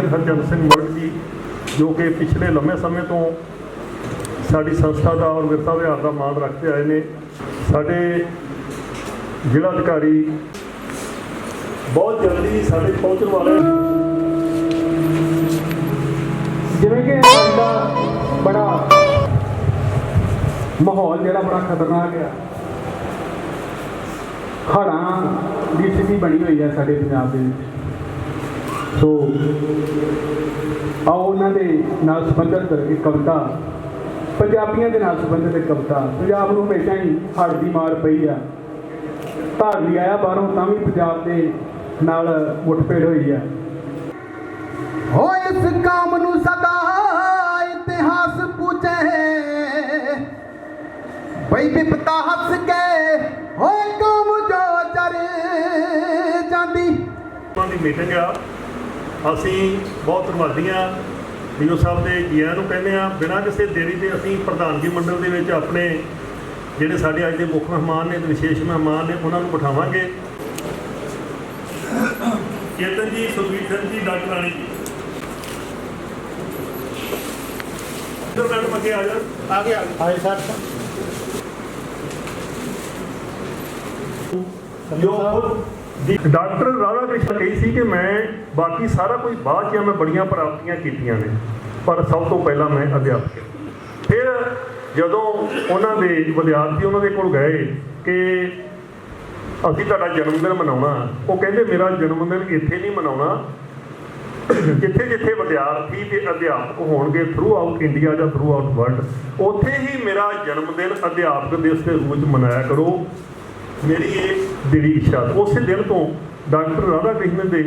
ਹਰਜਨ ਸਿੰਘ ਮਰਗ ਜੀ, ਜੋ ਕਿ ਪਿਛਲੇ ਲੰਮੇ ਸਮੇਂ ਤੋਂ ਸਾਡੀ ਸੰਸਥਾ ਦਾ ਔਰ ਵਿਰਸਾ ਵਿਹਾਰ ਦਾ ਮਾਣ ਰੱਖਦੇ ਆਏ ਨੇ। ਸਾਡੇ ਜ਼ਿਲ੍ਹਾ ਅਧਿਕਾਰੀ ਬਹੁਤ ਜਲਦੀ ਸਾਡੇ ਪਹੁੰਚਣ ਵਾਲੇ ਜਿਵੇਂ ਕਿ ਸਾਡਾ ਬੜਾ ਮਾਹੌਲ ਜਿਹੜਾ ਬੜਾ ਖਤਰਨਾਕ ਆ। ਹੜ੍ਹਾਂ ਦੀ ਸਥਿਤੀ ਬਣੀ ਹੋਈ ਹੈ ਸਾਡੇ ਪੰਜਾਬ ਦੇ ਵਿੱਚ। ਸੋ ਆਓ ਉਹਨਾਂ ਦੇ ਨਾਲ ਸੰਬੰਧਿਤ ਇੱਕ ਕਵਿਤਾ ਪੰਜਾਬੀਆਂ ਦੇ ਨਾਲ ਸੰਬੰਧਿਤ ਇੱਕ ਕਵਿਤਾ। ਪੰਜਾਬ ਨੂੰ ਹਮੇਸ਼ਾ ਹੀ ਹੜ੍ਹ ਦੀ ਮਾਰ ਪਈ ਆ। ਧਾਰ ਵੀ ਆਇਆ ਬਾਹਰੋਂ ਤਾਂ ਵੀ ਪੰਜਾਬ ਦੇ ਨਾਲ ਮੁੱਠਭੇੜ ਹੋਈ ਆ। ਹੋ ਇਸ ਕਾਮ ਨੂੰ ਸਦਾ ਇਤਿਹਾਸ ਪੁੱਛੇ ਬਈ ਬਿਪਤਾ ਹੱਸ ਕੇ ਹੋਏ ਕਾਮ ਜੋ ਚਰ ਜਾਂਦੀ। ਦੀ ਮੀਟਿੰਗ ਆ। ਅਸੀਂ ਬਹੁਤ ਧੰਨਵਾਦੀ ਹਾਂ ਡੀਓ ਸਾਹਿਬ ਦੇ ਜੀਆਂ ਨੂੰ ਕਹਿੰਦੇ ਆ ਬਿਨਾਂ ਕਿਸੇ ਦੇਰੀ ਦੇ ਅਸੀਂ ਪ੍ਰਧਾਨਗੀ ਮੰਡਲ ਦੇ ਵਿੱਚ ਆਪਣੇ ਜਿਹੜੇ ਸਾਡੇ ਅੱਜ ਦੇ ਮੁੱਖ ਮਹਿਮਾਨ ਨੇ ਤੇ ਵਿਸ਼ੇਸ਼ ਮਹਿਮਾਨ ਨੇ ਉਹਨਾਂ ਨੂੰ ਬਿਠਾਵਾਂਗੇ। ਚੇਤਨ ਜੀ ਸੁਖਬੀਰ ਸਿੰਘ ਜੀ ਡਾਕਟਰ ਰਾਣੀ ਜੀ। ਇਧਰ ਮੈਡਮ ਅੱਗੇ ਆ ਜਾ ਆ ਗਿਆ। ਹਾਏ ਸਰ। ਜੋ ਦੀ ਡਾਕਟਰ ਰਾਧਾ ਕ੍ਰਿਸ਼ਨ ਕਹੀ ਸੀ ਕਿ ਮੈਂ ਬਾਕੀ ਸਾਰਾ ਕੁਝ ਬਾਅਦ 'ਚ ਮੈਂ ਬੜੀਆਂ ਪ੍ਰਾਪਤੀਆਂ ਕੀਤੀਆਂ ਨੇ, ਪਰ ਸਭ ਤੋਂ ਪਹਿਲਾਂ ਮੈਂ ਅਧਿਆਪਕ ਫਿਰ ਜਦੋਂ ਉਹਨਾਂ ਦੇ ਵਿਦਿਆਰਥੀ ਉਹਨਾਂ ਦੇ ਕੋਲ ਗਏ ਕਿ ਅਸੀਂ ਤੁਹਾਡਾ ਜਨਮ ਦਿਨ ਮਨਾਉਣਾ, ਉਹ ਕਹਿੰਦੇ ਮੇਰਾ ਜਨਮ ਦਿਨ ਇੱਥੇ ਨਹੀਂ ਮਨਾਉਣਾ, ਜਿੱਥੇ ਜਿੱਥੇ ਵਿਦਿਆਰਥੀ ਤੇ ਅਧਿਆਪਕ ਹੋਣਗੇ ਥਰੂ ਆਊਟ ਇੰਡੀਆ ਜਾਂ ਥਰੂ ਆਊਟ ਵਰਲਡ ਉੱਥੇ ਹੀ ਮੇਰਾ ਜਨਮ ਦਿਨ ਅਧਿਆਪਕ ਦਿਵਸ ਦੇ ਰੂਪ ਵਿੱਚ ਮਨਾਇਆ ਕਰੋ। ਮੇਰੀ ਇਹ ਦਿਲੀ ਇੱਛਾ ਉਸੇ ਦਿਨ ਤੋਂ ਡਾਕਟਰ ਰਾਧਾ ਕ੍ਰਿਸ਼ਨ ਦੇ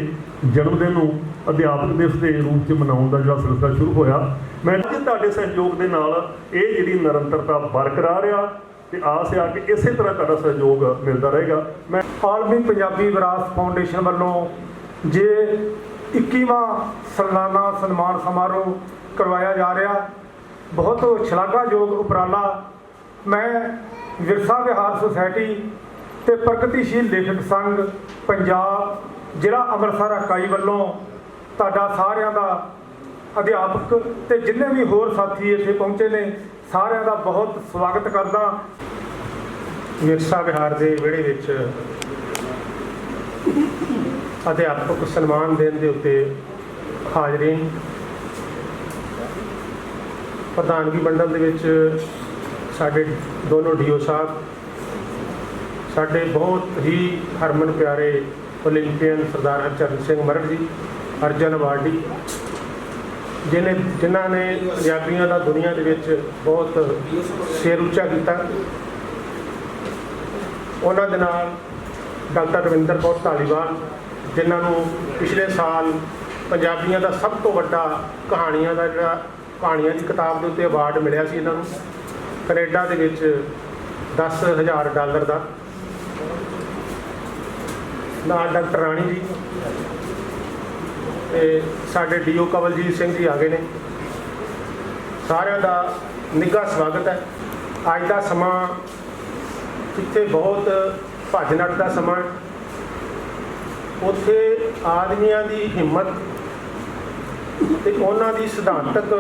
ਜਨਮ ਦਿਨ ਨੂੰ ਅਧਿਆਪਕ ਦਿਵਸ ਦੇ ਰੂਪ 'ਚ ਮਨਾਉਣ ਦਾ ਜਿਹੜਾ ਸਿਲਸਿਲਾ ਸ਼ੁਰੂ ਹੋਇਆ। ਮੈਂ ਅੱਜ ਤੁਹਾਡੇ ਸਹਿਯੋਗ ਦੇ ਨਾਲ ਇਹ ਜਿਹੜੀ ਨਿਰੰਤਰਤਾ ਬਰਕਰਾਰ ਆ ਤੇ ਆਸ ਆ ਕਿ ਇਸੇ ਤਰ੍ਹਾਂ ਤੁਹਾਡਾ ਸਹਿਯੋਗ ਮਿਲਦਾ ਰਹੇਗਾ। ਮੈਂ ਆਲਮੀ ਪੰਜਾਬੀ ਵਿਰਾਸਤ ਫਾਊਂਡੇਸ਼ਨ ਵੱਲੋਂ ਜੇ 21ਵਾਂ ਸਾਲਾਨਾ ਸਨਮਾਨ ਸਮਾਰੋਹ ਕਰਵਾਇਆ ਜਾ ਰਿਹਾ, ਬਹੁਤ ਸ਼ਲਾਘਾਯੋਗ ਉਪਰਾਲਾ ਮੈਂ ਵਿਰਸਾ ਵਿਹਾਰ ਸੁਸਾਇਟੀ ਤੇ ਪ੍ਰਗਤੀਸ਼ੀਲ ਲੇਖਕ ਸੰਘ ਪੰਜਾਬ, ਜ਼ਿਲ੍ਹਾ ਅੰਮ੍ਰਿਤਸਰ ਇਕਾਈ ਵੱਲੋਂ ਤੁਹਾਡਾ ਸਾਰਿਆਂ ਦਾ ਅਧਿਆਪਕ ਤੇ ਜਿੰਨੇ ਵੀ ਹੋਰ ਸਾਥੀ ਇੱਥੇ ਪਹੁੰਚੇ ਨੇ, ਸਾਰਿਆਂ ਦਾ ਬਹੁਤ ਸਵਾਗਤ ਕਰਦਾ। ਵਿਰਸਾ ਵਿਹਾਰ ਦੇ ਵਿਹੜੇ ਵਿੱਚ ਅਧਿਆਪਕ ਸਨਮਾਨ ਦੇਣ ਦੇ ਉੱਤੇ ਹਾਜ਼ਰੀ ਪ੍ਰਧਾਨਗੀ ਮੰਡਲ ਦੇ ਵਿੱਚ ਸਾਡੇ ਦੋਨੋਂ ਡੀਓ ਸਾਹਿਬ ਸਾਡੇ ਬਹੁਤ ਹੀ ਹਰਮਨ ਪਿਆਰੇ ਓਲੰਪੀਅਨ ਸਰਦਾਰ ਹਰਚਰਨ ਸਿੰਘ ਮਰੜ ਜੀ, ਅਰਜਨ ਵਾਰਡੀ ਜਿਹਨੇ ਜਿਨ੍ਹਾਂ ਨੇ ਪੰਜਾਬੀਆਂ ਦਾ ਦੁਨੀਆ ਦੇ ਵਿੱਚ ਬਹੁਤ ਸਿਰ ਉੱਚਾ ਕੀਤਾ। ਉਹਨਾਂ ਦੇ ਨਾਲ ਡਾਕਟਰ ਰਵਿੰਦਰ ਕੌਰ ਧਾਲੀਵਾਲ, ਜਿਨ੍ਹਾਂ ਨੂੰ ਪਿਛਲੇ ਸਾਲ ਪੰਜਾਬੀਆਂ ਦਾ ਸਭ ਤੋਂ ਵੱਡਾ ਕਹਾਣੀਆਂ ਦਾ ਜਿਹੜਾ ਕਹਾਣੀਆਂ ਦੀ ਕਿਤਾਬ ਦੇ ਉੱਤੇ ਅਵਾਰਡ ਮਿਲਿਆ ਸੀ ਇਹਨਾਂ ਨੂੰ। ਕੈਨੇਡਾ ਦੇ ਵਿੱਚ 10000 ਡਾਲਰ ਦਾ ਨਾਲ ਡਾਕਟਰ ਰਾਣੀ ਜੀ। ਤੇ ਸਾਡੇ ਡੀਓ ਕਵਲਜੀਤ ਸਿੰਘ ਜੀ ਆ ਗਏ ਨੇ। ਸਾਰਿਆਂ ਦਾ ਨਿੱਘਾ ਸਵਾਗਤ ਹੈ। ਅੱਜ ਦਾ ਸਮਾਂ ਜਿੱਥੇ ਬਹੁਤ ਭੱਜ ਨੱਟ ਦਾ ਸਮਾਂ ਹੈ, ਉੱਥੇ ਆਦਮੀਆਂ ਦੀ ਹਿੰਮਤ ਤੇ ਉਹਨਾਂ ਦੀ ਸਿਧਾਂਤਕ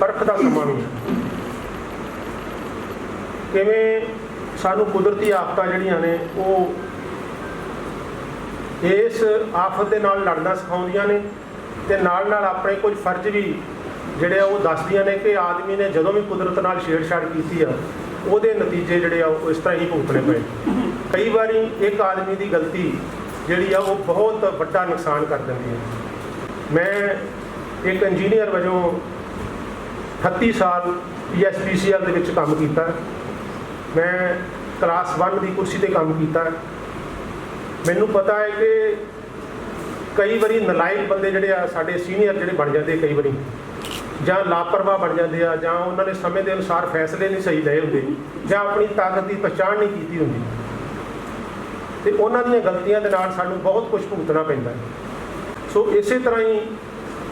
ਪਰਖ ਦਾ ਸਮਾਂ ਵੀ ਹੈ। ਕਿਵੇਂ ਸਾਨੂੰ ਕੁਦਰਤੀ ਆਫਤਾਂ ਜਿਹੜੀਆਂ ਨੇ ਉਹ ਇਸ ਆਫਤ ਦੇ ਨਾਲ ਲੜਨਾ ਸਿਖਾਉਂਦੀਆਂ ਨੇ ਤੇ ਨਾਲ ਨਾਲ ਆਪਣੇ ਕੁਝ ਫਰਜ਼ ਵੀ ਜਿਹੜੇ ਆ ਉਹ ਦੱਸਦੀਆਂ ਨੇ ਕਿ ਆਦਮੀ ਨੇ ਜਦੋਂ ਵੀ ਕੁਦਰਤ ਨਾਲ ਛੇੜਛਾੜ ਕੀਤੀ ਆ, ਉਹਦੇ ਨਤੀਜੇ ਜਿਹੜੇ ਆ ਉਹ ਇਸ ਤਰ੍ਹਾਂ ਹੀ ਭੁਗਤਣੇ ਪਏ। ਕਈ ਵਾਰੀ ਇੱਕ ਆਦਮੀ ਦੀ ਗਲਤੀ ਜਿਹੜੀ ਆ ਉਹ ਬਹੁਤ ਵੱਡਾ ਨੁਕਸਾਨ ਕਰ ਦਿੰਦੀ ਹੈ। ਮੈਂ ਇੱਕ ਇੰਜੀਨੀਅਰ ਵਜੋਂ 38 ਸਾਲ ਪੀਐਸਪੀਸੀਐਲ ਦੇ ਵਿੱਚ ਕੰਮ ਕੀਤਾ। ਮੈਂ ਕਲਾਸ 1 ਦੀ ਕੁਰਸੀ ਤੇ ਕੰਮ ਕੀਤਾ। ਮੈਨੂੰ ਪਤਾ ਹੈ ਕਿ ਕਈ ਵਾਰੀ ਨਲਾਇਕ ਬੰਦੇ ਜਿਹੜੇ ਆ, ਸਾਡੇ ਸੀਨੀਅਰ ਜਿਹੜੇ ਬਣ ਜਾਂਦੇ ਕਈ ਵਾਰੀ। ਜਾਂ ਲਾਪਰਵਾਹ ਬਣ ਜਾਂਦੇ ਆ, ਜਾਂ ਉਹਨਾਂ ਨੇ ਸਮੇਂ ਦੇ ਅਨੁਸਾਰ ਫੈਸਲੇ ਨਹੀਂ ਸਹੀ ਲਏ ਹੁੰਦੇ। ਜਾਂ ਆਪਣੀ ਤਾਕਤ ਦੀ ਪਛਾਣ ਨਹੀਂ ਕੀਤੀ ਹੁੰਦੀ। ਤੇ ਉਹਨਾਂ ਦੀਆਂ ਗਲਤੀਆਂ ਦੇ ਨਾਲ ਸਾਨੂੰ ਬਹੁਤ ਕੁਝ ਭੁਗਤਣਾ ਪੈਂਦਾ ਸੋ ਇਸੇ ਤਰ੍ਹਾਂ ਹੀ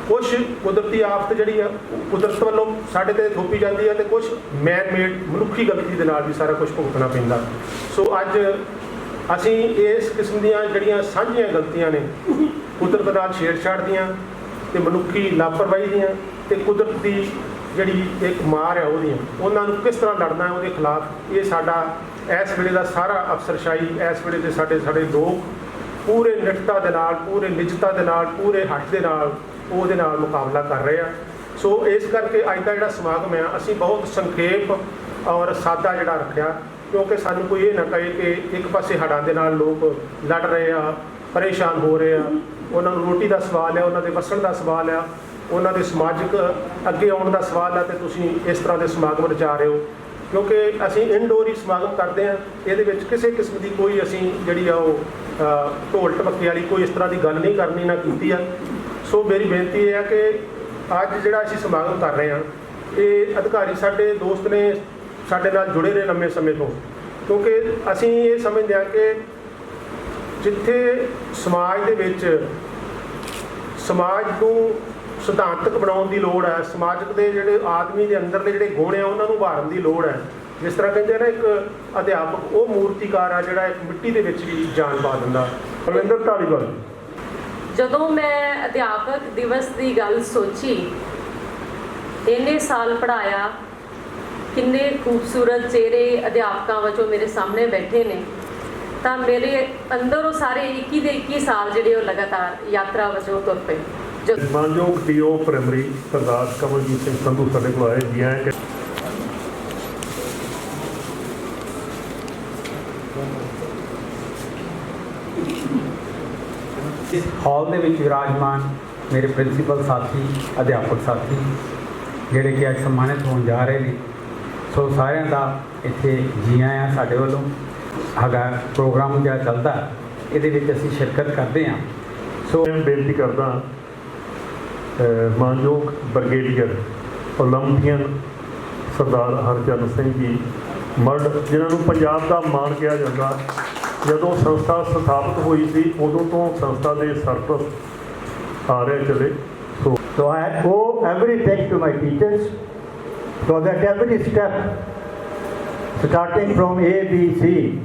ਕੁਝ ਕੁਦਰਤੀ ਆਫਤ ਜਿਹੜੀ ਆ ਉਹ ਕੁਦਰਤ ਵੱਲੋਂ ਸਾਡੇ ਤੇ ਥੋਪੀ ਜਾਂਦੀ ਹੈ ਤੇ ਕੁਝ ਮੈਨ ਮੇਡ ਮਨੁੱਖੀ ਗਲਤੀ ਦੇ ਨਾਲ ਵੀ ਸਾਰਾ ਕੁਝ ਭੁਗਤਣਾ ਪੈਂਦਾ। ਸੋ ਅੱਜ ਅਸੀਂ ਇਸ ਕਿਸਮ ਦੀਆਂ ਜਿਹੜੀਆਂ ਸਾਂਝੀਆਂ ਗਲਤੀਆਂ ਨੇ, ਕੁਦਰਤ ਨਾਲ ਛੇੜਛਾੜ ਦੀਆਂ ਤੇ ਮਨੁੱਖੀ ਲਾਪਰਵਾਹੀ ਦੀਆਂ ਤੇ ਕੁਦਰਤ ਦੀ ਜਿਹੜੀ ਇੱਕ ਮਾਰ ਹੈ ਉਹਦੀਆਂ, ਉਹਨਾਂ ਨੂੰ ਕਿਸ ਤਰ੍ਹਾਂ ਲੜਨਾ ਹੈ ਉਹਦੇ ਖਿਲਾਫ ਇਹ ਸਾਡਾ, ਇਸ ਵੇਲੇ ਦਾ ਸਾਰਾ ਅਫਸਰਸ਼ਾਹੀ, ਇਸ ਵੇਲੇ ਦੇ ਸਾਡੇ ਸਾਡੇ ਲੋਕ ਪੂਰੇ ਨਿੱਠਤਾ ਦੇ ਨਾਲ, ਪੂਰੇ ਨਿਜਤਾ ਦੇ ਨਾਲ, ਪੂਰੇ ਹੱਥ ਦੇ ਨਾਲ ਉਹਦੇ ਨਾਲ ਮੁਕਾਬਲਾ ਕਰ ਰਹੇ ਆ। ਸੋ ਇਸ ਕਰਕੇ ਅੱਜ ਦਾ ਜਿਹੜਾ ਸਮਾਗਮ ਆ, ਅਸੀਂ ਬਹੁਤ ਸੰਖੇਪ ਔਰ ਸਾਦਾ ਜਿਹੜਾ ਰੱਖਿਆ। ਕਿਉਂਕਿ ਸਾਨੂੰ ਕੋਈ ਇਹ ਨਾ ਕਹੇ ਕਿ ਇੱਕ ਪਾਸੇ ਹੜਾਂ ਦੇ ਨਾਲ ਲੋਕ ਲੜ ਰਹੇ ਆ, ਪਰੇਸ਼ਾਨ ਹੋ ਰਹੇ ਆ। ਉਹਨਾਂ ਨੂੰ ਰੋਟੀ ਦਾ ਸਵਾਲ ਹੈ ਉਹਨਾਂ ਦੇ ਵਸਣ ਦਾ ਸਵਾਲ ਆ, ਉਹਨਾਂ ਦੇ ਸਮਾਜਿਕ ਅੱਗੇ ਆਉਣ ਦਾ ਸਵਾਲ ਆ ਤੇ ਤੁਸੀਂ ਇਸ ਤਰ੍ਹਾਂ ਦੇ ਸਮਾਗਮ ਰਚਾ ਰਹੇ ਹੋ। ਕਿਉਂਕਿ ਅਸੀਂ ਇਨਡੋਰ ਹੀ ਸਮਾਗਮ ਕਰਦੇ ਆ ਇਹਦੇ ਵਿੱਚ ਕਿਸੇ ਕਿਸਮ ਦੀ ਕੋਈ ਅਸੀਂ ਜਿਹੜੀ ਆ ਉਹ ਢੋਲ ਢਪੱਕੇ ਵਾਲੀ ਕੋਈ ਇਸ ਤਰ੍ਹਾਂ ਦੀ ਗੱਲ ਨਹੀਂ ਕਰਨੀ ਨਾ ਕੀਤੀ ਆ। ਸੋ ਮੇਰੀ ਬੇਨਤੀ ਇਹ ਆ ਕਿ ਅੱਜ ਜਿਹੜਾ ਅਸੀਂ ਸਮਾਗਮ ਕਰ ਰਹੇ ਹਾਂ, ਇਹ ਅਧਿਕਾਰੀ ਸਾਡੇ ਦੋਸਤ ਨੇ ਸਾਡੇ ਨਾਲ ਜੁੜੇ ਨੇ ਲੰਮੇ ਸਮੇਂ ਤੋਂ। ਕਿਉਂਕਿ ਅਸੀਂ ਇਹ ਸਮਝਦੇ ਹਾਂ ਕਿ ਜਿੱਥੇ ਸਮਾਜ ਦੇ ਵਿੱਚ ਸਮਾਜ ਨੂੰ ਸਿਧਾਂਤਕ ਬਣਾਉਣ ਦੀ ਲੋੜ ਹੈ ਸਮਾਜਿਕ ਦੇ ਜਿਹੜੇ ਆਦਮੀ ਦੇ ਅੰਦਰਲੇ ਜਿਹੜੇ ਗੁਣ ਆ ਉਹਨਾਂ ਨੂੰ ਉਭਾਰਨ ਦੀ ਲੋੜ ਹੈ। ਜਿਸ ਤਰ੍ਹਾਂ ਕਹਿੰਦੇ ਆ ਨਾ ਇੱਕ ਅਧਿਆਪਕ, ਉਹ ਮੂਰਤੀਕਾਰ ਆ ਜਿਹੜਾ ਇੱਕ ਮਿੱਟੀ ਦੇ ਵਿੱਚ ਵੀ ਜਾਨ ਪਾ ਦਿੰਦਾ। ਰਵਿੰਦਰ ਢਾਲੀਵਾਲ ਜਦੋਂ ਮੈਂ ਅਧਿਆਪਕ ਦਿਵਸ ਦੀ ਗੱਲ ਸੋਚੀ, ਇੰਨੇ ਸਾਲ ਪੜਾਇਆ ਕਿੰਨੇ ਖੂਬਸੂਰਤ ਚਿਹਰੇ ਅਧਿਆਪਕਾਂ ਵਜੋਂ ਮੇਰੇ ਸਾਹਮਣੇ ਬੈਠੇ ਨੇ। ਤਾਂ ਮੇਰੇ ਅੰਦਰ ਉਹ ਸਾਰੇ 21 ਦੇ 21 ਸਾਲ ਜਿਹੜੇ ਉਹ ਲਗਾਤਾਰ ਯਾਤਰਾ ਵਜੋਂ ਤੁਰ ਪਏ। ਜੋ ਮਾਨਯੋਗ ਡੀਓ ਪ੍ਰਾਇਮਰੀ ਸਰਦਾਰ ਕਮਲਜੀਤ ਸਿੰਘ ਸੰਧੂ ਸਾਡੇ ਕੋਲ ਆਏ ਜੀ ਆਏ ਕਿ ਇਸ ਹਾਲ ਦੇ ਵਿੱਚ ਵਿਰਾਜਮਾਨ ਮੇਰੇ ਪ੍ਰਿੰਸੀਪਲ ਸਾਥੀ ਅਧਿਆਪਕ ਸਾਥੀ ਜਿਹੜੇ ਕਿ ਅੱਜ ਸਨਮਾਨਿਤ ਹੋਣ ਜਾ ਰਹੇ ਨੇ ਸੋ ਸਾਰਿਆਂ ਦਾ ਇੱਥੇ ਜੀ ਆਇਆਂ ਸਾਡੇ ਵੱਲੋਂ। ਹੈਗਾ ਪ੍ਰੋਗਰਾਮ ਜਿਹੜਾ ਚੱਲਦਾ ਇਹਦੇ ਵਿੱਚ ਅਸੀਂ ਸ਼ਿਰਕਤ ਕਰਦੇ ਹਾਂ। ਸੋ ਮੈਂ ਬੇਨਤੀ ਕਰਦਾ ਮਾਨਯੋਗ ਬ੍ਰਿਗੇਡੀਅਰ ਓਲੰਪੀਅਨ ਸਰਦਾਰ ਹਰਚਰਨ ਸਿੰਘ ਜੀ ਮਰਡ ਜਿਨ੍ਹਾਂ ਨੂੰ ਪੰਜਾਬ ਦਾ ਮਾਣ ਕਿਹਾ ਜਾਂਦਾ ਜਦੋਂ ਸੰਸਥਾ ਸਥਾਪਿਤ ਹੋਈ ਸੀ ਉਦੋਂ ਤੋਂ ਸੰਸਥਾ ਦੇ ਸਰਪ੍ਰਸਤ ਆ ਰਹੇ ਚਲੇ। ਸੋ I owe everything to my teachers, so that every step, starting from A, B, C,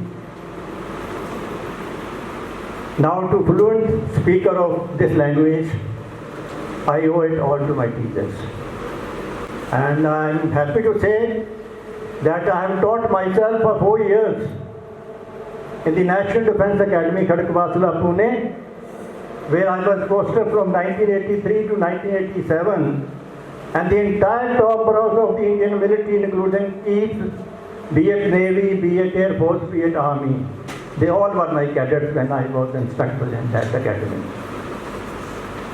now to fluent speaker of this language, I owe it all to my teachers. And I'm happy to say that I have taught myself for four years in the National Defense Academy, Khadakwasla, Pune, where I was posted from 1983 to 1987, and the entire top brass of the Indian military, including chiefs, be it Navy, be it Air Force, be it Army, they all were my cadets when I was instructor in that academy.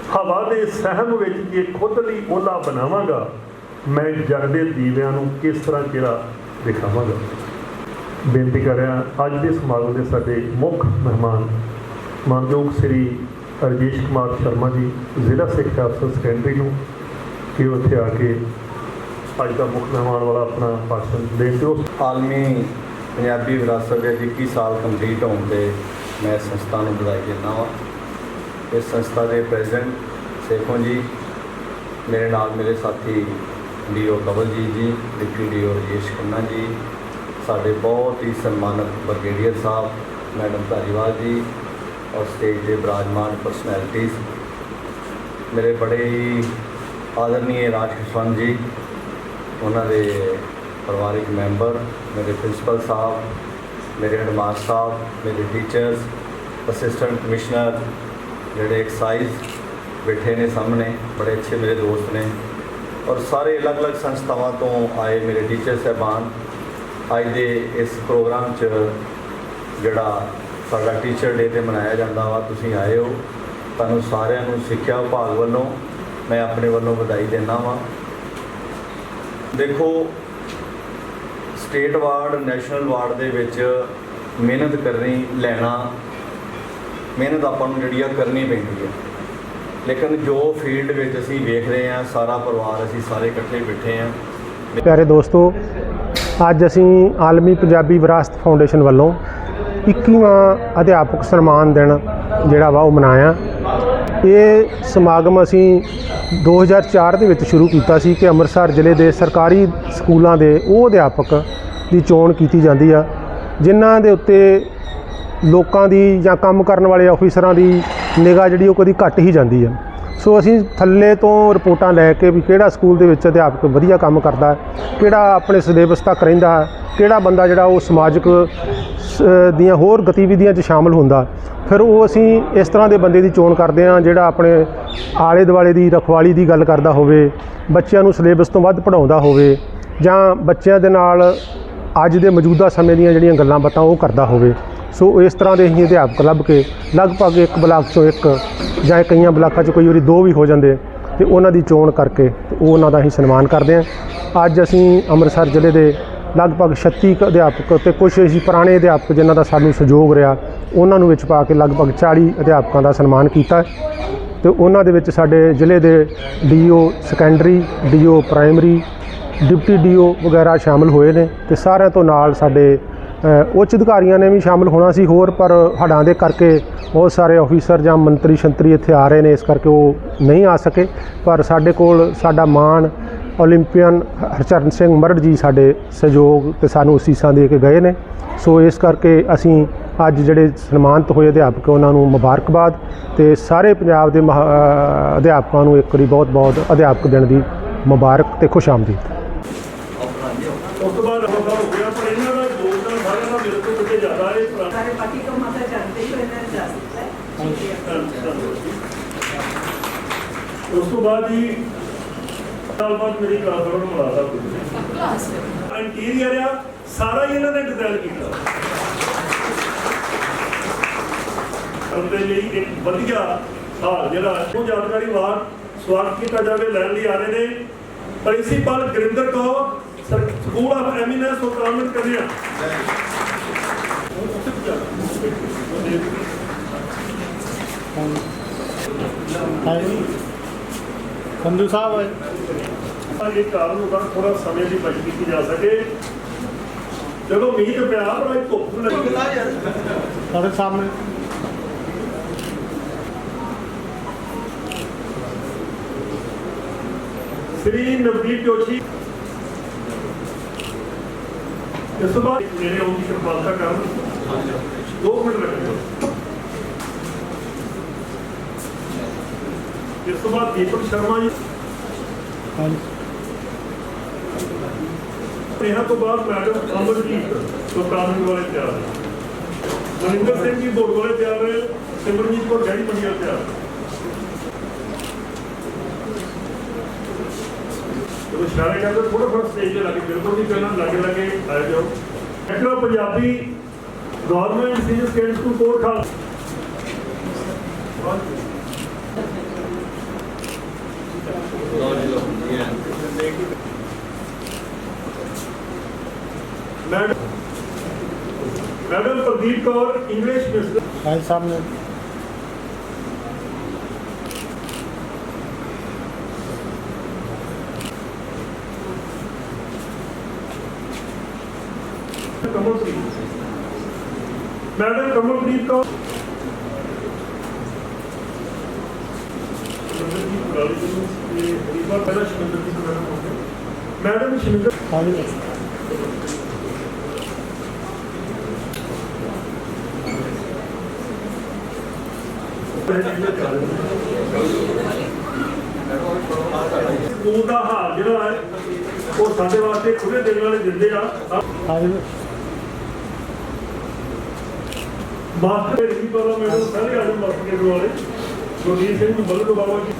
ਹਵਾ ਦੇ ਸਹਿਮ ਵਿੱਚ ਜੇ ਖੁਦ ਲਈ ਓਲਾ ਬਣਾਵਾਂਗਾ ਮੈਂ ਜਗਦੇ ਦੀਵਿਆਂ ਨੂੰ ਕਿਸ ਤਰ੍ਹਾਂ ਚਿਹਰਾ ਦਿਖਾਵਾਂਗਾ ਬੇਨਤੀ ਕਰ ਰਿਹਾ ਅੱਜ ਦੇ ਸਮਾਗਮ ਦੇ ਸਾਡੇ ਮੁੱਖ ਮਹਿਮਾਨ ਮਾਨਯੋਗ ਸ੍ਰੀ ਰਜੇਸ਼ ਕੁਮਾਰ ਸ਼ਰਮਾ ਜੀ ਜ਼ਿਲ੍ਹਾ ਸਿੱਖਿਆ ਅਫਸਰ ਸੈਕੰਡਰੀ ਨੂੰ ਕਿ ਉਹ ਆ ਕੇ ਅੱਜ ਦਾ ਮੁੱਖ ਮਹਿਮਾਨ ਵਾਲਾ ਆਪਣਾ ਭਾਸ਼ਣ ਦੇਣ ਤੇ ਉਸ ਆਲਮੀ ਪੰਜਾਬੀ ਵਿਰਾਸਤ ਦੇ 21 ਸਾਲ ਕੰਪਲੀਟ ਹੋਣ ਤੇ ਮੈਂ ਸੰਸਥਾ ਨੂੰ ਵਧਾਈ ਦਿੰਦਾ ਹਾਂ ਇਸ ਸੰਸਥਾ ਦੇ ਪ੍ਰੈਜ਼ੀਡੈਂਟ ਸੇਖੋਂ ਜੀ, ਮੇਰੇ ਨਾਲ ਮੇਰੇ ਸਾਥੀ ਡੀਓ ਕਵਲਜੀਤ ਜੀ, ਡਿਪਟੀ ਡੀਓ ਰਜੇਸ਼ ਖੰਨਾ ਜੀ, ਸਾਡੇ ਬਹੁਤ ਹੀ ਸਨਮਾਨਿਤ ਬ੍ਰਿਗੇਡੀਅਰ ਸਾਹਿਬ, ਮੈਡਮ ਧਾਰੀਵਾਲ ਜੀ ਔਰ ਸਟੇਜ ਦੇ ਬਿਰਾਜਮਾਨ ਪਰਸਨੈਲਿਟੀਜ਼ ਮੇਰੇ ਬੜੇ ਹੀ ਆਦਰਨੀय ਰਾਜ ਖੁਸ਼ਵੰਤ ਜੀ, ਉਹਨਾਂ ਦੇ ਪਰਿਵਾਰਿਕ ਮੈਂਬਰ, ਮੇਰੇ ਪ੍ਰਿੰਸੀਪਲ ਸਾਹਿਬ, ਮੇਰੇ ਹੈਡਮਾਸਟਰ ਸਾਹਿਬ, ਮੇਰੇ ਟੀਚਰਸ, ਅਸਿਸਟੈਂਟ ਕਮਿਸ਼ਨਰ, ਜਿਹੜੇ ਐਕਸਾਈਜ਼ ਬੈਠੇ ਨੇ ਸਾਹਮਣੇ, ਬੜੇ ਅੱਛੇ ਮੇਰੇ ਦੋਸਤ ਨੇ। ਔਰ ਸਾਰੇ ਅਲੱਗ-ਅਲੱਗ ਸੰਸਥਾਵਾਂ ਤੋਂ ਆਏ ਮੇਰੇ ਟੀਚਰ ਸਹਿਬਾਨ। ਅੱਜ ਦੇ ਇਸ ਪ੍ਰੋਗਰਾਮ 'ਚ ਜਿਹੜਾ ਸਾਡਾ ਟੀਚਰ ਡੇ ਤੇ ਮਨਾਇਆ ਜਾਂਦਾ ਵਾ, ਤੁਸੀਂ ਆਏ ਹੋ। ਤੁਹਾਨੂੰ ਸਾਰਿਆਂ ਨੂੰ ਸਿੱਖਿਆ ਵਿਭਾਗ ਵੱਲੋਂ ਮੈਂ ਆਪਣੇ ਵੱਲੋਂ ਵਧਾਈ ਦਿੰਦਾ ਵਾਂ। ਦੇਖੋ ਸਟੇਟ ਵਾਰਡ ਨੈਸ਼ਨਲ ਵਾਰਡ ਦੇ ਵਿੱਚ ਮਿਹਨਤ ਕਰਨੀ, ਲੈਣਾ, ਮਿਹਨਤ ਆਪਾਂ ਨੂੰ ਜਿਹੜੀ ਆ ਕਰਨੀ ਪੈਂਦੀ ਹੈ ਲੇਕਿਨ ਜੋ ਫੀਲਡ ਵਿੱਚ ਅਸੀਂ ਵੇਖ ਰਹੇ ਹਾਂ ਸਾਰਾ ਪਰਿਵਾਰ ਅਸੀਂ ਸਾਰੇ ਇਕੱਠੇ ਬੈਠੇ ਹਾਂ ਪਿਆਰੇ ਦੋਸਤੋ, ਅੱਜ ਅਸੀਂ ਆਲਮੀ ਪੰਜਾਬੀ ਵਿਰਾਸਤ ਫਾਊਂਡੇਸ਼ਨ ਵੱਲੋਂ 21ਵਾਂ ਅਧਿਆਪਕ ਸਨਮਾਨ ਦਿਨ ਜਿਹੜਾ ਵਾ ਉਹ ਮਨਾਇਆ। ਇਹ ਸਮਾਗਮ ਅਸੀਂ 2004 ਦੇ ਵਿੱਚ ਸ਼ੁਰੂ ਕੀਤਾ ਸੀ ਕਿ ਅੰਮ੍ਰਿਤਸਰ ਜ਼ਿਲ੍ਹੇ ਦੇ ਸਰਕਾਰੀ ਸਕੂਲਾਂ ਦੇ ਉਹ ਅਧਿਆਪਕ ਦੀ ਚੋਣ ਕੀਤੀ ਜਾਂਦੀ ਆ, ਜਿਨ੍ਹਾਂ ਦੇ ਉੱਤੇ ਲੋਕਾਂ ਦੀ ਜਾਂ ਕੰਮ ਕਰਨ ਵਾਲੇ ਅਫੀਸਰਾਂ ਦੀ ਨਿਗਾਹ ਜਿਹੜੀ ਉਹ ਕਦੀ ਘੱਟ ਹੀ ਜਾਂਦੀ ਆ। ਸੋ ਅਸੀਂ ਥੱਲੇ ਤੋਂ ਰਿਪੋਰਟਾਂ ਲੈ ਕੇ ਵੀ ਕਿਹੜਾ ਸਕੂਲ ਦੇ ਵਿੱਚ ਅਧਿਆਪਕ ਵਧੀਆ ਕੰਮ ਕਰਦਾ, ਕਿਹੜਾ ਆਪਣੇ ਸਿਲੇਬਸ ਤੱਕ ਰਹਿੰਦਾ ਕਿਹੜਾ ਬੰਦਾ ਜਿਹੜਾ ਉਹ ਸਮਾਜਿਕ ਸ- ਦੀਆਂ ਹੋਰ ਗਤੀਵਿਧੀਆਂ 'ਚ ਸ਼ਾਮਲ ਹੁੰਦਾ, ਫਿਰ ਉਹ ਅਸੀਂ ਇਸ ਤਰ੍ਹਾਂ ਦੇ ਬੰਦੇ ਦੀ ਚੋਣ ਕਰਦੇ ਹਾਂ, ਜਿਹੜਾ ਆਪਣੇ ਆਲੇ ਦੁਆਲੇ ਦੀ ਰਖਵਾਲੀ ਦੀ ਗੱਲ ਕਰਦਾ ਹੋਵੇ, ਬੱਚਿਆਂ ਨੂੰ ਸਿਲੇਬਸ ਤੋਂ ਵੱਧ ਪੜਾਉਂਦਾ ਹੋਵੇ, ਜਾਂ ਬੱਚਿਆਂ ਦੇ ਨਾਲ ਅੱਜ ਦੇ ਮੌਜੂਦਾ ਸਮੇਂ ਦੀਆਂ ਜਿਹੜੀਆਂ ਗੱਲਾਂ ਬਾਤਾਂ ਉਹ ਕਰਦਾ ਹੋਵੇ। ਸੋ ਇਸ ਤਰ੍ਹਾਂ ਦੇ ਅਸੀਂ ਅਧਿਆਪਕ ਲੱਭ ਕੇ ਲਗਭਗ ਇੱਕ ਬਲਾਕ ਚੋਂ ਇੱਕ ਜਾਂ ਕਈਆਂ ਬਲਾਕਾਂ 'ਚ ਕੋਈ ਵਾਰੀ ਦੋ ਵੀ ਹੋ ਜਾਂਦੇ, ਤੇ ਉਹਨਾਂ ਦੀ ਚੋਣ ਕਰਕੇ ਤੇ ਉਹ ਉਹਨਾਂ ਦਾ ਅਸੀਂ ਸਨਮਾਨ ਕਰਦੇ ਹਾਂ। ਅੱਜ ਅਸੀਂ ਅੰਮ੍ਰਿਤਸਰ ਜ਼ਿਲ੍ਹੇ ਦੇ ਲਗਭਗ 36 ਕੁ ਅਧਿਆਪਕ ਤੇ ਕੁਝ ਅਸੀਂ ਪੁਰਾਣੇ ਅਧਿਆਪਕ ਜਿਨ੍ਹਾਂ ਦਾ ਸਾਨੂੰ ਸਹਿਯੋਗ ਰਿਹਾ, ਉਹਨਾਂ ਨੂੰ ਵਿੱਚ ਪਾ ਕੇ ਲਗਭਗ 40 ਅਧਿਆਪਕਾਂ ਦਾ ਸਨਮਾਨ ਕੀਤਾ। ਹੈ ਤੇ ਉਹਨਾਂ ਦੇ ਵਿੱਚ ਸਾਡੇ ਜ਼ਿਲ੍ਹੇ ਦੇ DO secondary DO primary deputy DO ਵਗੈਰਾ ਸ਼ਾਮਲ ਹੋਏ ਨੇ ਤੇ ਸਾਰਿਆਂ ਤੋਂ ਨਾਲ ਸਾਡੇ ਉੱਚ ਅਧਿਕਾਰੀਆਂ ਨੇ ਵੀ ਸ਼ਾਮਲ ਹੋਣਾ ਸੀ। ਹੋਰ ਪਰ ਹੜ੍ਹਾਂ ਦੇ ਕਰਕੇ ਬਹੁਤ ਸਾਰੇ ਆਫੀਸਰ ਜਾਂ ਮੰਤਰੀ ਸ਼ੰਤਰੀ ਇੱਥੇ ਆ ਰਹੇ ਨੇ, ਇਸ ਕਰਕੇ ਉਹ ਨਹੀਂ ਆ ਸਕੇ। ਪਰ ਸਾਡੇ ਕੋਲ ਸਾਡਾ ਮਾਣ ਓਲੰਪੀਅਨ ਹਰਚਰਨ ਸਿੰਘ ਮਰੜ ਜੀ ਸਾਡੇ ਸਹਿਯੋਗ ਤੇ ਸਾਨੂੰ ਅਸੀਸਾਂ ਦੇ ਕੇ ਗਏ ਨੇ। ਸੋ ਇਸ ਕਰਕੇ ਅਸੀਂ ਅੱਜ ਜਿਹੜੇ ਸਨਮਾਨਿਤ ਹੋਏ ਅਧਿਆਪਕ ਉਹਨਾਂ ਨੂੰ ਮੁਬਾਰਕਬਾਦ ਤੇ ਸਾਰੇ ਪੰਜਾਬ ਦੇ ਅਧਿਆਪਕਾਂ ਨੂੰ ਇੱਕ ਵਾਰੀ ਬਹੁਤ-ਬਹੁਤ ਅਧਿਆਪਕ ਦਿਨ ਦੀ ਮੁਬਾਰਕ ਤੇ ਖੁਸ਼ ਆਮਦੀਦ। ਉਸ ਤੋਂ ਬਾਅਦ ਹੋਦਾ ਹੋ ਗਿਆ ਪਰ ਇਹਨਾਂ ਦਾ ਯੋਗਦਾਨ ਸਾਰਿਆਂ ਦਾ ਮੇਰੇ ਤੋਂ ਕਿਤੇ ਜ਼ਿਆਦਾ ਹੈ ਪੁਰਾਣਾ ਸਾਰੇ ਬਾਕੀ ਕੰਮਾਂ ਤਾਂ ਜਾਣਦੇ ਹੀ ਹੋ ਇਹਨਾਂ ਨੇ ਦੱਸ ਦਿੱਤਾ ਹੈ। ਉਸ ਤੋਂ ਬਾਅਦ ਹੀ ਸਾਲ ਬਾਅਦ ਮੇਰੀ ਕਲਾਸ ਨੂੰ ਮਿਲਾਦਾ ਕੁਝ ਕਲਾਸ ਇੰਟੀਰੀਅਰ ਆ ਸਾਰਾ ਹੀ ਇਹਨਾਂ ਨੇ ਡਿਜ਼ਾਈਨ ਕੀਤਾ। ਉਹਦੇ ਲਈ ਇੱਕ ਵਧੀਆ ਹਾਲ ਜਿਹੜਾ ਉਹ ਜਾਣਕਾਰੀ ਵਾਰ ਸਵਾਗਤ ਕੀਤਾ ਜਾਵੇ ਲੈਣ ਲਈ ਆ ਰਹੇ ਨੇ principal Gurinder Kaur school of eminence Sultanpur ਕੰਨਿਆ ਸੰਧੂ ਸਾਹਿਬ ਇਹ ਕਾਰਨ ਉਹਦਾ ਥੋੜਾ ਸਮੇਂ ਦੀ ਬਚਤ ਕੀਤੀ ਜਾ ਸਕੇ। ਜਦੋਂ ਮੀਂਹ ਤੇ ਪਿਆ ਪਰ ਅੱਜ ਧੁੱਪ ਲੱਗੀ। ਸਾਡੇ ਸਾਹਮਣੇ। ਸ੍ਰੀ ਨਵਦੀਪ ਜੋਸ਼ੀ। ਇਸ ਤੋਂ ਬਾਅਦ ਮੇਰੇ ਆਉਣ ਦੀ ਕਿਰਪਾਲਤਾ ਕਰਨ। ਦੋ ਮਿੰਟ ਲੱਗਣਗੇ ਇਸ ਤੋਂ ਬਾਅਦ ਦੀਪਕ ਸ਼ਰਮਾ ਜੀ। ਇਹਨਾਂ ਤੋਂ ਬਾਅਦ ਮੈਡਮ ਅਮਰਜੀਤ ਸੁਲਤਾਨਪੁਰ ਵਾਲੇ ਤਿਆਰ ਨੇ ਮਨਿੰਦਰ ਸਿੰਘ ਜੀ ਬੋਰਡ ਵਾਲੇ ਤਿਆਰ ਨੇ ਸਿਮਰਨਜੀਤ ਕੌਰ ਡੈਡੀ ਮੰਡੀਆਂ ਤਿਆਰ ਨੇ ਉਹ ਇਸ਼ਾਰੇ ਕਰਦੇ ਥੋੜਾ ਥੋੜਾ ਸਟੇਜ ਤੇ ਲੱਗੇ ਬਿਲਕੁਲ ਨਹੀਂ ਕਰਨਾ ਲੱਗੇ ਲੱਗੇ ਆ ਜਾਓ actor Punjabi government senior state school Kot Khal madam madam Pradeep Kaur English mister ਸਾਡੇ ਸਾਹਮਣੇ ਕਮਲਪ੍ਰੀਤ ਮੈਡਮ ਕਮਲਪ੍ਰੀਤ ਕੌਰ ਸ਼ਿੰਦਰਜੀਤ ਬਰਾਲੀ ਜੀ ਨੂੰ ਤੇ ਰੀਵਾ ਪਹਿਲਾਂ ਸ਼ਿੰਦਰਜੀਤ ਮੈਡਮ ਹੋ ਗਏ ਮੈਡਮ ਸ਼ਿੰਦਰ ਸਕੂਲ ਦਾ ਹਾਲ ਜਿਹੜਾ ਹੈ ਉਹ ਸਾਡੇ ਵਾਸਤੇ ਖੁੱਲੇ ਦਿਲ ਵਾਲੇ ਦਿੰਦੇ ਆ ਮਾਸਟਰ ਦੀ ਪਾਰਲੀਮੈਂਟ ਸਾਰੇ ਆਜਮ ਮਾਸਟਰ ਦੇ ਵਾਲੇ ਗੁਰਦੀਪ ਸਿੰਘ ਨੂੰ ਬਲਦ Baba ji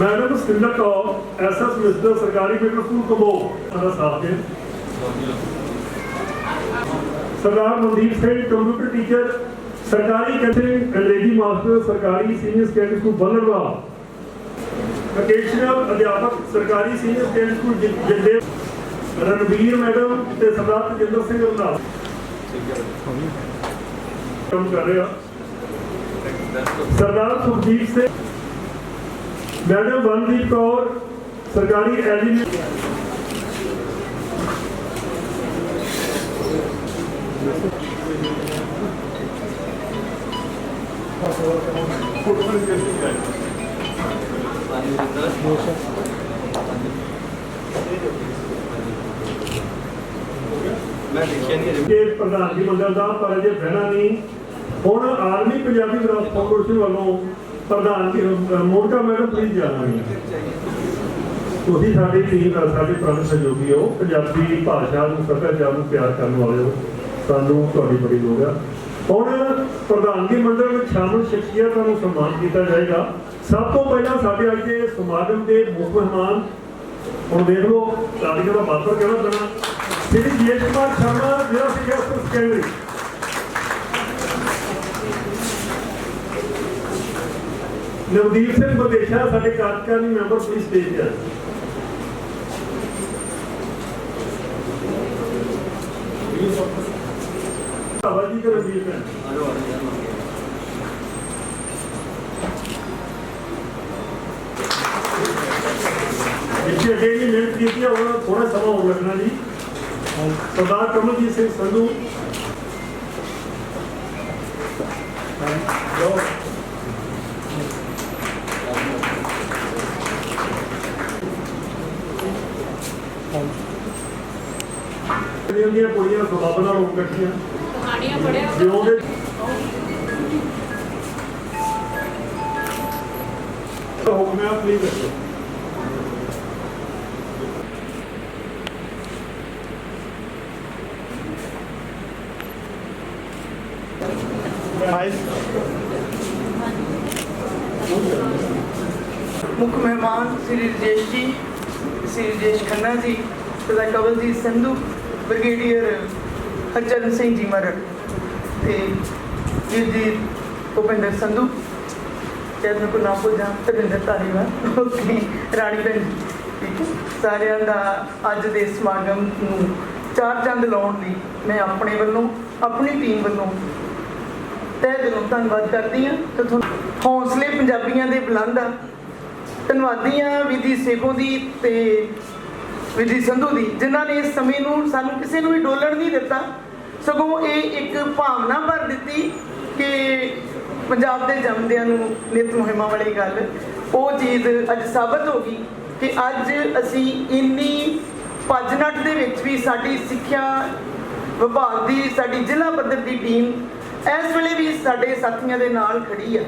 madam Satinder Kaur SS mister ਸਰਕਾਰੀ ਮਿਡਲ ਸਕੂਲ ਕਬੋ ਦਾ ਸਾਥ ਦੇ ਸਰਦਾਰ ਮਨਦੀਪ ਸਿੰਘ ਕੰਪਿਊਟਰ ਟੀਚਰ ਸਰਕਾਰੀ ਕੈਂਟੀਨ ਅੰਗਰੇਜ਼ੀ ਮਾਸਟਰ ਸਰਕਾਰੀ senior secondary school Ballarwa vocational ਅਧਿਆਪਕ ਸਰਕਾਰੀ ਸੀਨੀਅਰ ਸੈਕੰਡਰੀ ਸਕੂਲ ਜਿ- ਜਿੰਦੇ ਰਣਵੀਰ ਮੈਡਮ ਤੇ ਸਰਦਾਰ ਤਜਿੰਦਰ ਸਿੰਘ ਰੰਧਾਵਾ ਕੰਮ ਕਰ ਰਿਹਾ ਸਰਦਾਰ ਸੁਖਦੀਪ ਸਿੰਘ ਮੈਡਮ ਬਨਦੀਪ ਕੌਰ ਸਰਕਾਰੀ ਐਲੀਮੀ ਮੈਂ ਦੇਖਿਆ ਨਹੀਂ ਕਿ ਪ੍ਰਧਾਨਗੀ ਮੰਡਲ ਦਾ ਪਰ ਅਜੇ ਬਹਿਣਾ ਨਹੀਂ। ਹੁਣ ਆਰਮੀ ਪੰਜਾਬੀ ਵਿਰਾਸਤ ਫਾਊਂਡੇਸ਼ਨ ਵੱਲੋਂ ਪ੍ਰਧਾਨ ਜੀ ਅਹ, ਮੈਡਮ ਪਲੀਜ਼ ਜਾਣਾ ਤੁਸੀਂ ਸਾਡੀ ਟੀਮ ਦਾ ਸਾਡੇ ਪ੍ਰਣ ਸਹਿਯੋਗੀ ਹੋ ਪੰਜਾਬੀ ਭਾਸ਼ਾ ਨੂੰ ਸੱਭਿਆਚਾਰ ਨੂੰ ਪਿਆਰ ਕਰਨ ਵਾਲੇ ਹੋ। ਸਾਨੂੰ ਤੁਹਾਡੀ ਬੜੀ ਲੋੜ ਆ। ਹੁਣ ਪ੍ਰਧਾਨਗੀ ਮੰਡਲ ਵਿੱਚ ਸ਼ਾਮਲ ਸ਼ਖਸੀਅਤਾਂ ਨੂੰ ਸਨਮਾਨ ਕੀਤਾ ਜਾਏਗਾ। ਸਭ ਤੋਂ ਪਹਿਲਾਂ ਸਾਡੇ ਅੱਜ ਦੇ ਸਮਾਗਮ ਦੇ ਮੁੱਖ ਮਹਿਮਾਨ, ਹੁਣ ਦੇਖ ਲਓ ਕਾਲੀਆ ਦਾ ਬਾਦਰ ਕਹਿਣਾ ਪੈਣਾ ਸ੍ਰੀ ਜੀਐਸ ਕੁਮਾਰ ਸ਼ਰਮਾ ਜਿਹੜਾ ਸੀ ਗੈਸਟ ਸੈਕਟਰੀ ਨਵਦੀਪ ਸਿੰਘ ਬਦੇਸ਼ਾ, ਸਾਡੇ ਕਾਰਜਕਾਰੀ ਮੈਂਬਰ ਪੁਲਿਸ ਸਟੇਜ ਤੇ ਆ ਹਵਾ ਜੀ ਤੇ ਰਵੀਰ ਭੈਣ। ਜਿੱਥੇ ਅੱਗੇ ਵੀ ਮਿਹਨਤ ਕੀਤੀ ਆ ਉਹਨਾਂ ਥੋੜਾ ਸਮਾਂ ਹੋਰ ਲੱਗਣਾ ਜੀ। ਸਰਦਾਰ ਕਮਲਜੀਤ ਸਿੰਘ ਸੰਧੂ। ਜਿਹੜੀਆਂ ਕੁੜੀਆਂ ਸਬਬ ਨਾਲ ਇਕੱਠੀਆਂ ਦੇ ਹੁਕਮਿਆ ਪਲੀਜ਼ ਦੱਸੋ ਮੁੱਖ ਮਹਿਮਾਨ ਸ੍ਰੀ ਰਜੇਸ਼ ਜੀ ਸ੍ਰੀ ਰਜੇਸ਼ ਖੰਨਾ ਜੀ ਸਰਦਾਰ ਕਵਲਜੀਤ ਸੰਧੂ ਬ੍ਰਿਗੇਡੀਅਰ ਹਰਚਰਨ ਸਿੰਘ ਜੀ ਮਰੜ ਤੇ ਵੀਰ ਜੀ, ਭੁਪਿੰਦਰ ਸੰਧੂ ਜਦ ਮੈਂ ਕੋ ਨਾਮ ਭੁੱਲ ਤਵਿੰਦਰ ਧਾਰੀਵਾਲ ਓਕੇ ਰਾਣੀ ਭੈਣ ਠੀਕ ਹੈ। ਸਾਰਿਆਂ ਦਾ ਅੱਜ ਦੇ ਸਮਾਗਮ ਨੂੰ ਚਾਰ ਚੰਦ ਲਾਉਣ ਲਈ ਮੈਂ ਆਪਣੇ ਵੱਲੋਂ, ਆਪਣੀ ਟੀਮ ਵੱਲੋਂ ਤਹਿ ਦਿਲੋਂ ਧੰਨਵਾਦ ਕਰਦੀ ਹਾਂ ਤੇ ਤੁਹਾਨੂੰ ਹੌਸਲੇ ਪੰਜਾਬੀਆਂ ਦੇ ਬੁਲੰਦ ਆ। ਧੰਨਵਾਦੀ ਹਾਂ ਵਿਧੀ ਸੇਖੋਂ ਦੀ ਤੇ ਵਿਧੀ ਸੰਧੂ ਦੀ, ਜਿਨ੍ਹਾਂ ਨੇ ਇਸ ਸਮੇਂ ਨੂੰ ਸਾਨੂੰ ਕਿਸੇ ਨੂੰ ਵੀ ਡੋਲਣ ਨਹੀਂ ਦਿੱਤਾ। ਸਗੋਂ ਇਹ ਇੱਕ ਭਾਵਨਾ ਭਰ ਦਿੱਤੀ ਕਿ ਪੰਜਾਬ ਦੇ ਜੰਮਦਿਆਂ ਨੂੰ ਨਿਤ ਮੁਹਿੰਮਾਂ ਵਾਲੀ ਗੱਲ, ਉਹ ਚੀਜ਼ ਅੱਜ ਸਾਬਤ ਹੋ ਗਈ ਕਿ ਅੱਜ ਅਸੀਂ ਇੰਨੀ ਭੱਜ-ਨੱਠ ਦੇ ਵਿੱਚ ਵੀ ਸਾਡੀ ਸਿੱਖਿਆ ਵਿਭਾਗ ਦੀ, ਸਾਡੀ ਜ਼ਿਲ੍ਹਾ ਪੱਧਰ ਦੀ ਟੀਮ ਇਸ ਵੇਲੇ ਵੀ ਸਾਡੇ ਸਾਥੀਆਂ ਦੇ ਨਾਲ ਖੜੀ ਆ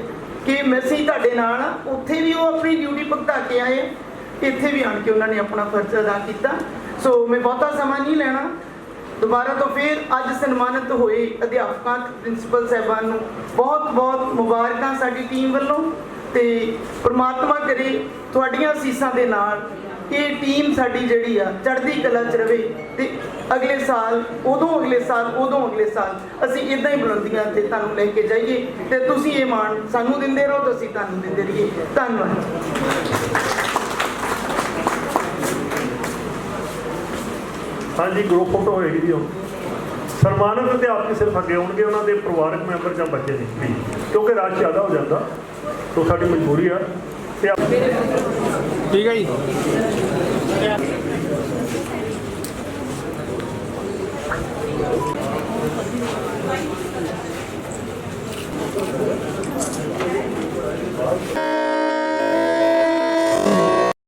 ਕਿ ਅਸੀਂ ਤੁਹਾਡੇ ਨਾਲ ਆ। ਉੱਥੇ ਵੀ ਉਹ ਆਪਣੀ ਡਿਊਟੀ ਭੁਗਤਾ ਕੇ ਆਏ ਇੱਥੇ ਵੀ ਆਣ ਕੇ ਉਹਨਾਂ ਨੇ ਆਪਣਾ ਫਰਜ਼ ਅਦਾ ਕੀਤਾ ਸੋ ਮੈਂ ਬਹੁਤਾ ਸਮਾਂ ਨਹੀਂ ਲੈਣਾ ਦੁਬਾਰਾ ਤੋਂ ਫਿਰ ਅੱਜ ਸਨਮਾਨਿਤ ਹੋਏ ਅਧਿਆਪਕਾਂ, ਪ੍ਰਿੰਸੀਪਲ ਸਾਹਿਬਾਨ ਨੂੰ ਬਹੁਤ ਬਹੁਤ ਮੁਬਾਰਕਾਂ ਸਾਡੀ ਟੀਮ ਵੱਲੋਂ ਤੇ ਪ੍ਰਮਾਤਮਾ ਕਰੇ ਤੁਹਾਡੀਆਂ ਅਸੀਸਾਂ ਦੇ ਨਾਲ ਇਹ ਟੀਮ ਸਾਡੀ ਜਿਹੜੀ ਆ ਚੜ੍ਹਦੀ ਕਲਾ ਚ ਰਵੇ ਤੇ ਅਗਲੇ ਸਾਲ ਉਦੋਂ, ਅਗਲੇ ਸਾਲ ਉਦੋਂ, ਅਗਲੇ ਸਾਲ ਅਸੀਂ ਇਦਾਂ ਹੀ ਬੁਲੰਦੀਆਂ ਤੇ ਤੁਹਾਨੂੰ ਲੈ ਕੇ ਜਾਈਏ ਤੇ ਤੁਸੀਂ ਇਹ ਮਾਣ ਸਾਨੂੰ ਦਿੰਦੇ ਰਹੋ ਤੇ ਅਸੀਂ ਤੁਹਾਨੂੰ ਦਿੰਦੇ ਰਹੀਏ। ਧੰਨਵਾਦ। ਹਾਂਜੀ ਗਰੁੱਪ ਫੋਟੋ ਹੋਏਗੀ ਜੀ ਉਹ। ਸਨਮਾਨਿਤ ਅਧਿਆਪਕ ਸਿਰਫ ਅੱਗੇ ਹੋਣਗੇ ਉਹਨਾਂ ਦੇ ਪਰਿਵਾਰਕ ਮੈਂਬਰ ਜਾਂ ਬੱਚੇ ਨਹੀਂ। ਕਿਉਂਕਿ ਰਸ਼ ਜ਼ਿਆਦਾ ਹੋ ਜਾਂਦਾ ਤੋਂ ਸਾਡੀ ਮਜਬੂਰੀ ਆ। ਤੇ ਠੀਕ ਹੈ ਜੀ।